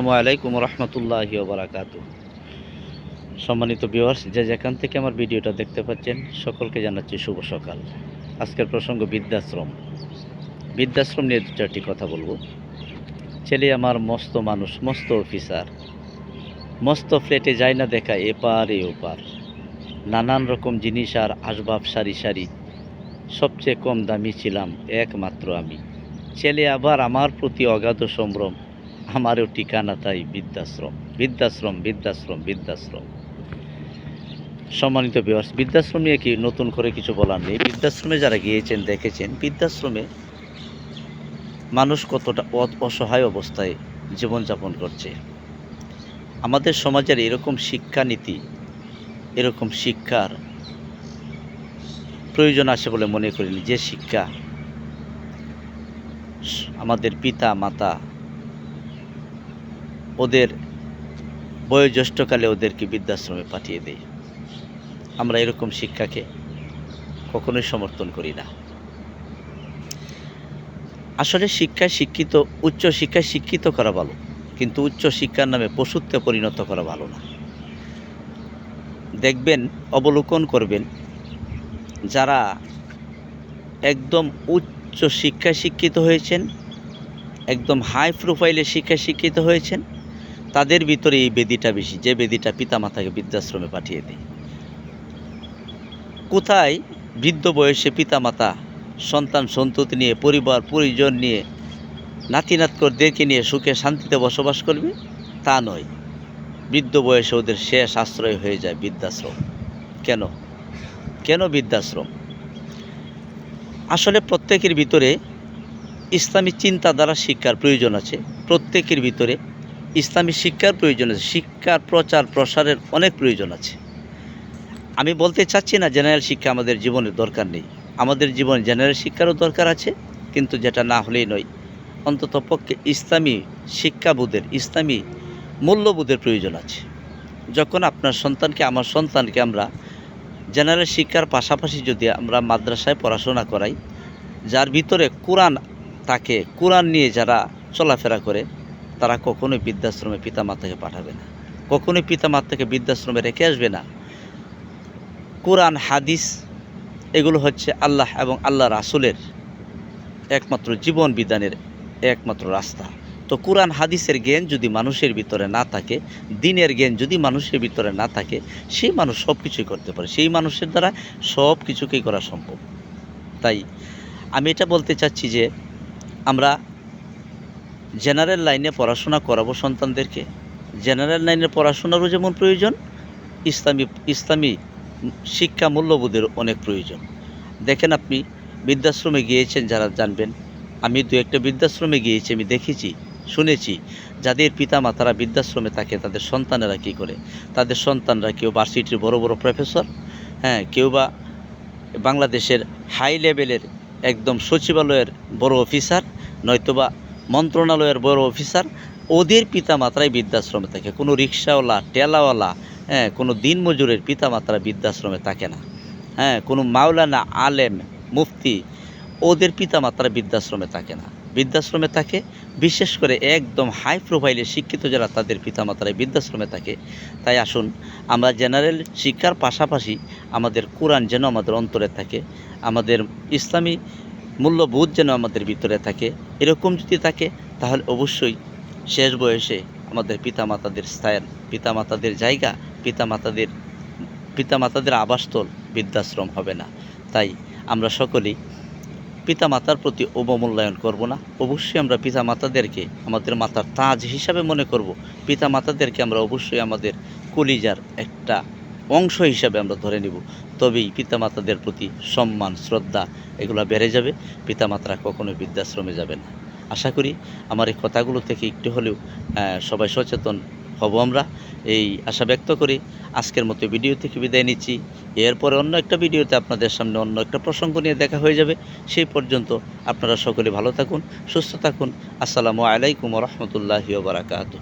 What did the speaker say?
আসসালামু আলাইকুম রহমতুল্লাহি বারাকাত সম্মানিত ভিউয়ার্স, যে যেখান থেকে আমার ভিডিওটা দেখতে পাচ্ছেন, সকলকে জানাচ্ছি শুভ সকাল। আজকের প্রসঙ্গ বৃদ্ধাশ্রম। বৃদ্ধাশ্রম নিয়ে দু চারটি কথা বলব। ছেলে আমার মস্ত মানুষ, মস্ত অফিসার। মস্ত ফ্ল্যাটে যায় না দেখা এপার এ ওপার নানান রকম জিনিস আর আসবাব সারি সারি। সবচেয়ে কম দামি ছিলাম একমাত্র আমি। ছেলে আবার আমার প্রতি অগাধ সম্ভ্রম। আমারও ঠিকানা তাই বৃদ্ধাশ্রম বৃদ্ধাশ্রম বৃদ্ধাশ্রম বৃদ্ধাশ্রম। সম্মানিত বিভার্স বৃদ্ধাশ্রম নিয়ে কি নতুন করে কিছু বলার নেই? বৃদ্ধাশ্রমে যারা গিয়েছেন, দেখেছেন, বৃদ্ধাশ্রমে মানুষ কতটা অসহায় অবস্থায় জীবনযাপন করছে। আমাদের সমাজের এরকম শিক্ষানীতি, এরকম শিক্ষার প্রয়োজন আছে বলে মনে করিনি যে শিক্ষা আমাদের পিতা মাতা ওদের বয়োজ্যেষ্ঠকালে ওদেরকে বৃদ্ধাশ্রমে পাঠিয়ে দেয় আমরা এরকম শিক্ষাকে কখনোই সমর্থন করি না। আসলে শিক্ষায় শিক্ষিত, উচ্চ শিক্ষায় শিক্ষিত করা ভালো, কিন্তু উচ্চ শিক্ষার নামে পশুত্বে পরিণত করা ভালো না। দেখবেন, অবলোকন করবেন, যারা একদম উচ্চ শিক্ষায় শিক্ষিত হয়েছেন, একদম হাই প্রোফাইলে শিক্ষায় শিক্ষিত হয়েছেন তাদের ভিতরে এই বেদিটা বেশি, যে বেদিটা পিতামাতাকে বৃদ্ধাশ্রমে পাঠিয়ে দেয়। কোথায় বৃদ্ধ বয়সে পিতামাতা সন্তান সন্ততি নিয়ে, পরিবার, পরিজন নিয়ে নাতি নাতকরদেরকে নিয়ে সুখে শান্তিতে বসবাস করবে? তা নয়। বৃদ্ধ বয়সে ওদের শেষ আশ্রয় হয়ে যায় বৃদ্ধাশ্রম। কেন? কেন বৃদ্ধাশ্রম? আসলে প্রত্যেকের ভিতরে ইসলামী চিন্তাধারা শিক্ষার প্রয়োজন আছে। প্রত্যেকের ভিতরে ইসলামী শিক্ষার প্রয়োজন আছে, শিক্ষার প্রচার, প্রসারের অনেক প্রয়োজন আছে। আমি বলতে চাচ্ছি না জেনারেল শিক্ষা আমাদের জীবনের দরকার নেই। আমাদের জীবনে জেনারেল শিক্ষারও দরকার আছে, কিন্তু যেটা না হলেই নয়, অন্তত পক্ষে ইসলামী শিক্ষাবোধের, ইসলামী মূল্যবোধের প্রয়োজন আছে। যখন আপনার সন্তানকে, আমার সন্তানকে আমরা জেনারেল শিক্ষার পাশাপাশি যদি আমরা মাদ্রাসায় পড়াশোনা করাই, যার ভিতরে কোরআন তাকে কোরআন নিয়ে যারা চলাফেরা করে তারা কখনোই বৃদ্ধাশ্রমে পিতামাতাকে পাঠাবে না। কখনোই পিতামাতাকে বৃদ্ধাশ্রমে রেখে আসবে না। কোরআন, হাদিস, এগুলো হচ্ছে আল্লাহ এবং আল্লাহ রাসুলের একমাত্র জীবন বিধানের একমাত্র রাস্তা। তো কোরআন, হাদিসের জ্ঞান যদি মানুষের ভিতরে না থাকে, দিনের জ্ঞান যদি মানুষের ভিতরে না থাকে, সেই মানুষ সব কিছুই করতে পারে। সেই মানুষের দ্বারা সব কিছুকেই করা সম্ভব। তাই আমি এটা বলতে চাচ্ছি যে আমরা জেনারেল লাইনে পড়াশোনা করাবো সন্তানদেরকে। জেনারেল লাইনে পড়াশোনারও যেমন প্রয়োজন, ইসলামী ইসলামী শিক্ষা মূল্যবোধের অনেক প্রয়োজন। দেখেন আপনি, বৃদ্ধাশ্রমে গিয়েছেন যারা জানবেন, আমি দু একটা বৃদ্ধাশ্রমে গিয়েছি, আমি দেখেছি, শুনেছি, যাদের পিতা মাতারা বৃদ্ধাশ্রমে থাকে, তাদের সন্তানেরা কী করে? তাদের সন্তানরা কেউ ভার্সিটির বড় বড় প্রফেসর হ্যাঁ কেউ বা বাংলাদেশের হাই লেভেলের একদম সচিবালয়ের বড় অফিসার নয়তোবা মন্ত্রণালয়ের বড় অফিসার, ওদের পিতা মাতারাই বৃদ্ধাশ্রমে থাকে। কোনো রিক্সাওয়ালা টেলাওয়ালা হ্যাঁ কোনো দিনমজুরের পিতা মাতারা বৃদ্ধাশ্রমে থাকে না। হ্যাঁ কোনো মাওলানা, আলেম, মুফতি, ওদের পিতা মাতারা বৃদ্ধাশ্রমে থাকে না। বৃদ্ধাশ্রমে থাকে, বিশেষ করে একদম হাই প্রোফাইলে শিক্ষিত যারা, তাদের পিতামাতারা বৃদ্ধাশ্রমে থাকে। তাই আসুন, আমরা জেনারেল শিক্ষার পাশাপাশি আমাদের কোরআন যেন আমাদের অন্তরে থাকে। আমাদের ইসলামী মূল্যবোধ যেন আমাদের ভিতরে থাকে, এরকম যদি থাকে, তাহলে অবশ্যই শেষ বয়সে আমাদের পিতামাতাদের স্থান, পিতামাতাদের জায়গা, পিতামাতাদের পিতামাতাদের আবাসস্থল, বৃদ্ধাশ্রম হবে না। তাই আমরা সকলেই পিতামাতার প্রতি অবমূল্যায়ন করব না। অবশ্যই আমরা পিতামাতাদেরকে আমাদের মাতার তাজ হিসাবে মনে করব। পিতামাতাদেরকে আমরা অবশ্যই আমাদের কলিজার একটা অংশ হিসাবে আমরা ধরে নিব। তবেই পিতামাতাদের প্রতি সম্মান, শ্রদ্ধা এগুলো বেড়ে যাবে। পিতামাতারা কখনোই বৃদ্ধাশ্রমে যাবে না। আশা করি আমার এই কথাগুলো থেকে একটু হলেও সবাই সচেতন হব আমরা। এই আশা ব্যক্ত করি আজকের মতো ভিডিও থেকে বিদায় নিচ্ছি। এরপরে অন্য একটা ভিডিওতে আপনাদের সামনে অন্য একটা প্রসঙ্গ নিয়ে দেখা হয়ে যাবে। সেই পর্যন্ত আপনারা সকলে ভালো থাকুন, সুস্থ থাকুন। আসসালামু আলাইকুম রহমতুল্লাহি বারাকাতু